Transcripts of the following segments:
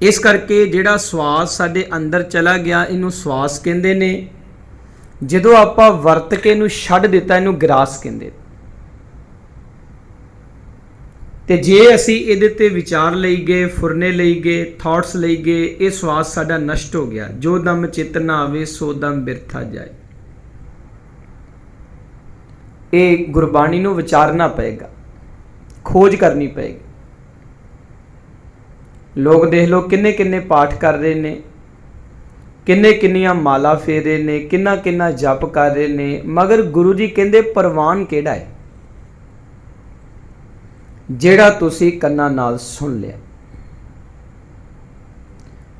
ਇਸ ਕਰਕੇ ਜਿਹੜਾ ਸਵਾਸ ਸਾਡੇ ਅੰਦਰ ਚਲਾ ਗਿਆ, ਇਹਨੂੰ ਸਵਾਸ ਕਹਿੰਦੇ ਨੇ। ਜਦੋਂ ਆਪਾਂ ਵਰਤ ਕੇ ਇਹਨੂੰ ਛੱਡ ਦਿੱਤਾ, ਇਹਨੂੰ ਗਰਾਸ ਕਹਿੰਦੇ ਤੇ ਜੇ ਅਸੀਂ ਇਹਦੇ ਤੇ ਵਿਚਾਰ ਲਈ ਗਏ, ਫੁਰਨੇ ਲਈ ਗਏ ਥਾਟਸ ਲਈ ਗਏ, ਇਹ ਸਵਾਸ ਸਾਡਾ ਨਸ਼ਟ ਹੋ ਗਿਆ। ਜੋ ਦਮ ਚਿੱਤ ਨਾ ਆਵੇ, ਸੋ ਦਮ ਬਿਰਥਾ ਜਾਏ। ਇਹ ਗੁਰਬਾਣੀ ਨੂੰ ਵਿਚਾਰਨਾ ਪਏਗਾ, ਖੋਜ ਕਰਨੀ ਪਏਗੀ। ਲੋਕ ਦੇਖ ਲਓ ਕਿੰਨੇ ਕਿੰਨੇ ਪਾਠ ਕਰ ਰਹੇ ਨੇ, ਕਿੰਨੇ ਕਿੰਨੀਆਂ ਮਾਲਾ ਫੇਰ ਰਹੇ ਨੇ, ਕਿੰਨਾ ਕਿੰਨਾ ਜਪ ਕਰ ਰਹੇ ਨੇ, ਮਗਰ ਗੁਰੂ ਜੀ ਕਹਿੰਦੇ ਪ੍ਰਵਾਨ ਕਿਹੜਾ ਹੈ? ਜਿਹੜਾ ਤੁਸੀਂ ਕੰਨਾਂ ਨਾਲ ਸੁਣ ਲਿਆ।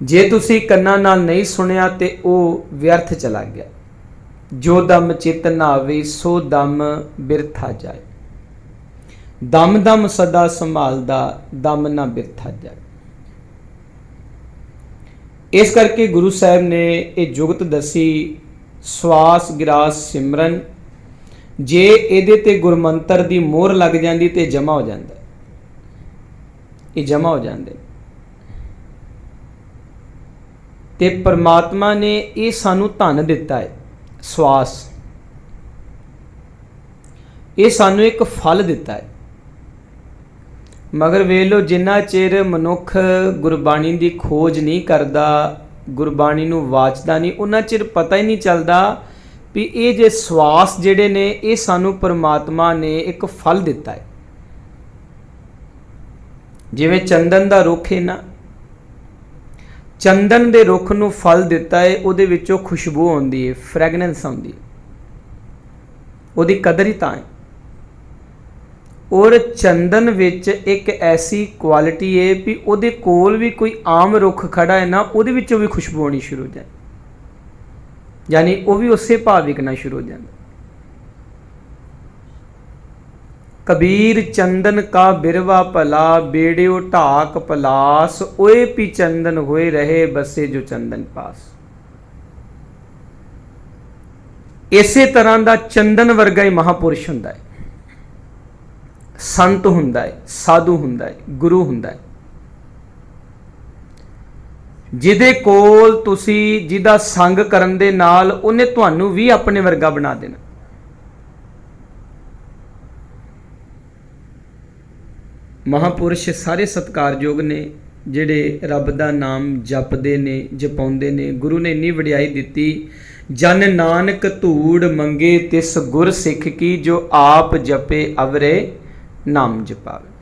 ਜੇ ਤੁਸੀਂ ਕੰਨਾਂ ਨਾਲ ਨਹੀਂ ਸੁਣਿਆ ਤੇ ਉਹ ਵਿਅਰਥ ਚਲਾ ਗਿਆ। ਜੋ ਦਮ ਚਿਤ ਨਾ ਆਵੇ, ਸੋ ਦਮ ਬਿਰਥਾ ਜਾਏ। ਦਮ ਦਮ ਸਦਾ ਸੰਭਾਲਦਾ, ਦਮ ਨਾ ਬਿਰਥਾ ਜਾਏ। ਇਸ ਕਰਕੇ ਗੁਰੂ ਸਾਹਿਬ ਨੇ ਇਹ ਜੁਗਤ ਦਸੀ, ਸਵਾਸ ਗਿਰਾਸ ਸਿਮਰਨ। ਜੇ ਇਹਦੇ ਤੇ ਗੁਰਮੰਤਰ ਦੀ ਮੋਹਰ ਲੱਗ ਜਾਂਦੀ ਤੇ ਜਮਾ ਹੋ ਜਾਂਦਾ। ਇਹ ਜਮਾ ਹੋ ਜਾਂਦੇ। ਤੇ ਪਰਮਾਤਮਾ ਨੇ ਇਹ ਸਾਨੂੰ ਧਨ ਦਿੱਤਾ ਹੈ, ਸਵਾਸ। ਇਹ ਸਾਨੂੰ ਇੱਕ ਫਲ ਦਿੱਤਾ ਹੈ। ਮਗਰ ਵੇਖ ਲਓ, ਜਿੰਨਾ ਚਿਰ ਮਨੁੱਖ ਗੁਰਬਾਣੀ ਦੀ ਖੋਜ ਨਹੀਂ ਕਰਦਾ, ਗੁਰਬਾਣੀ ਨੂੰ ਵਾਚਦਾ ਨਹੀਂ, ਉਹਨਾਂ ਚਿਰ ਪਤਾ ਹੀ ਨਹੀਂ ਚੱਲਦਾ ਵੀ ਇਹ ਜੇ ਸਵਾਸ ਜਿਹੜੇ ਨੇ, ਇਹ ਸਾਨੂੰ ਪਰਮਾਤਮਾ ਨੇ ਇੱਕ ਫਲ ਦਿੱਤਾ ਹੈ। ਜਿਵੇਂ ਚੰਦਨ ਦਾ ਰੁੱਖ ਹੈ ਨਾ, ਚੰਦਨ ਦੇ ਰੁੱਖ ਨੂੰ ਫਲ ਦਿੱਤਾ ਹੈ, ਉਹਦੇ ਵਿੱਚੋਂ ਖੁਸ਼ਬੂ ਆਉਂਦੀ ਹੈ ਫ੍ਰੈਗਨੈਂਸ ਆਉਂਦੀ ਹੈ। ਉਹਦੀ ਕਦਰ ਹੀ ਤਾਂ ਹੈ। ਔਰ ਚੰਦਨ ਵਿੱਚ ਇੱਕ ਐਸੀ ਕੁਆਲਿਟੀ ਹੈ ਵੀ ਉਹਦੇ ਕੋਲ ਵੀ ਕੋਈ ਆਮ ਰੁੱਖ ਖੜਾ ਹੈ ਨਾ, ਉਹਦੇ ਵਿੱਚੋਂ ਵੀ ਖੁਸ਼ਬੂ ਆਉਣੀ ਸ਼ੁਰੂ ਹੋ ਜਾਂਦੀ। ਯਾਨੀ ਉਹ ਵੀ ਉਸੇ ਭਾਵ ਵਿਕਣਾ ਸ਼ੁਰੂ ਹੋ ਜਾਂਦਾ। ਕਬੀਰ ਚੰਦਨ ਕਾ ਬਿਰਵਾ ਭਲਾ, ਬੇੜਿਓ ਢਾਕ ਪਲਾਸ, ਓਏ ਪੀ ਚੰਦਨ ਹੋਏ ਰਹੇ ਬਸੇ ਜੋ ਚੰਦਨ ਪਾਸ। ਇਸੇ ਤਰ੍ਹਾਂ ਦਾ ਚੰਦਨ ਵਰਗਾ ਹੀ ਮਹਾਪੁਰਸ਼ ਹੁੰਦਾ ਹੈ। ਸੰਤ ਹੁੰਦਾ ਹੈ ਸਾਧੂ ਹੁੰਦਾ ਹੈ ਗੁਰੂ ਹੁੰਦਾ ਹੈ ਜਿਹਦੇ ਕੋਲ ਤੁਸੀਂ ਜਿਹਦਾ ਸੰਗ ਕਰਨ ਦੇ ਨਾਲ ਉਹਨੇ ਤੁਹਾਨੂੰ ਵੀ ਆਪਣੇ ਵਰਗਾ ਬਣਾ ਦੇਣਾ। ਮਹਾਪੁਰਸ਼ ਸਾਰੇ ਸਤਕਾਰਯੋਗ ਨੇ, ਜਿਹੜੇ ਰੱਬ ਦਾ ਨਾਮ ਜਪਦੇ ਨੇ, ਜਪਾਉਂਦੇ ਨੇ, ਗੁਰੂ ਨੇ ਇੰਨੀ ਵਡਿਆਈ ਦਿੱਤੀ, ਜਨ ਨਾਨਕ ਧੂੜ ਮੰਗੇ ਤਿਸ ਗੁਰ ਸਿੱਖ ਕੀ ਜੋ ਆਪ ਜਪੇ ਅਵਰੇ। ਨਾਮ ਜਪਾਵੇ।